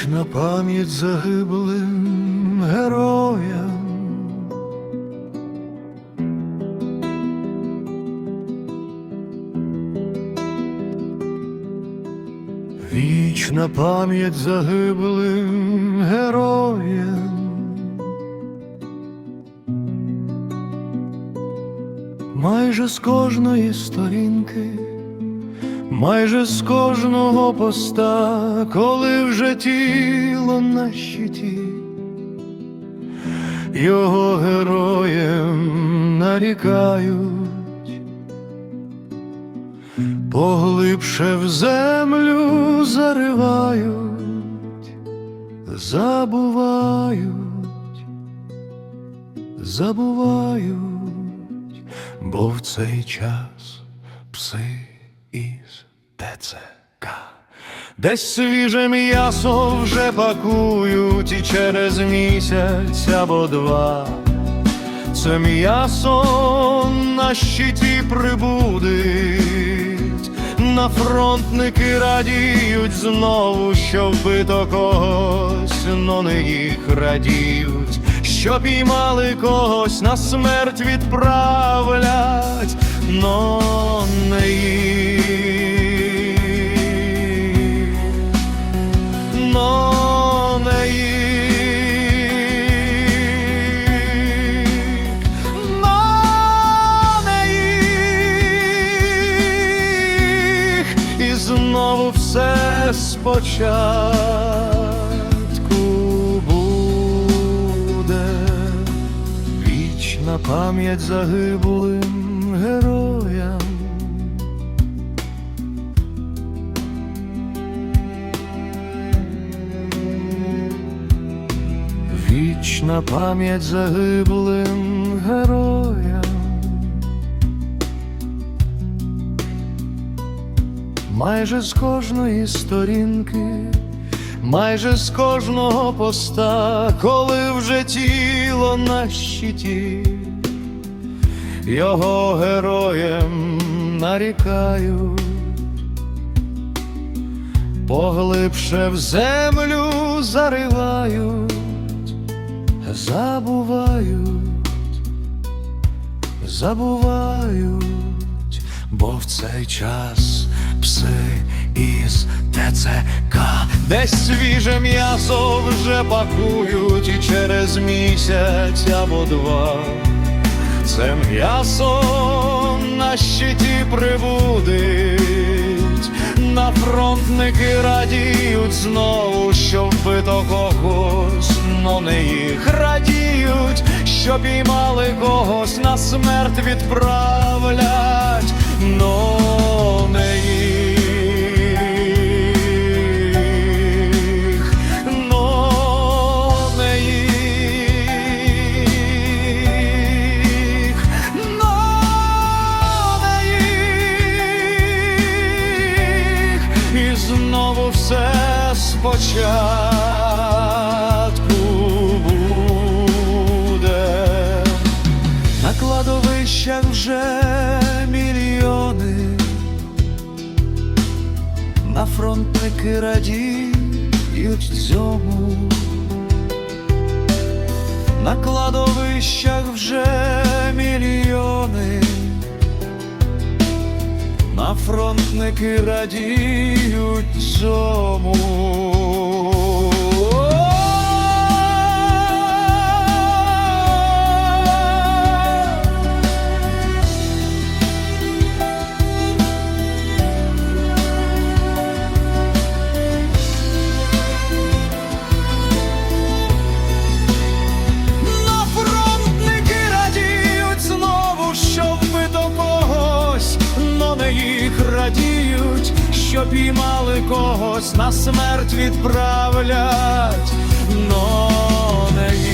Вічна пам'ять загиблим героям. Вічна пам'ять загиблим героям. Майже з кожної сторінки, майже з кожного поста, коли вже тіло на щиті, його героєм нарікають, поглибше в землю заривають, забувають, забувають бо в цей час пси із ТЦК. Десь свіже м'ясо вже пакують і через місяць або два. Це м'ясо на щиті прибудить, на фронтники радіють знову, що вбито когось, но не їх радіють, що піймали когось, на смерть відправлять, но не їх, знову все спочатку буде вічна пам'ять загиблим героям. Вічна пам'ять загиблим героям. Майже з кожної сторінки, майже з кожного поста, коли вже тіло на щиті, його героєм нарікають, поглибше в землю заривають, забувають, забувають, бо в цей час пси із ТЦК. Десь свіже м'ясо вже пакують і через місяць або два. Це м'ясо на щиті прибудить, на фронтники радіють знову, що вбито когось, но не їх. Радіють, що піймали когось, на смерть відправлять, но не їх, но не їх, но не їх, і знову все спочатку фронтники радіють цьому. На кладовищах вже мільйони, на фронтники радіють цьому. Що піймали когось, на смерть відправлять, но не.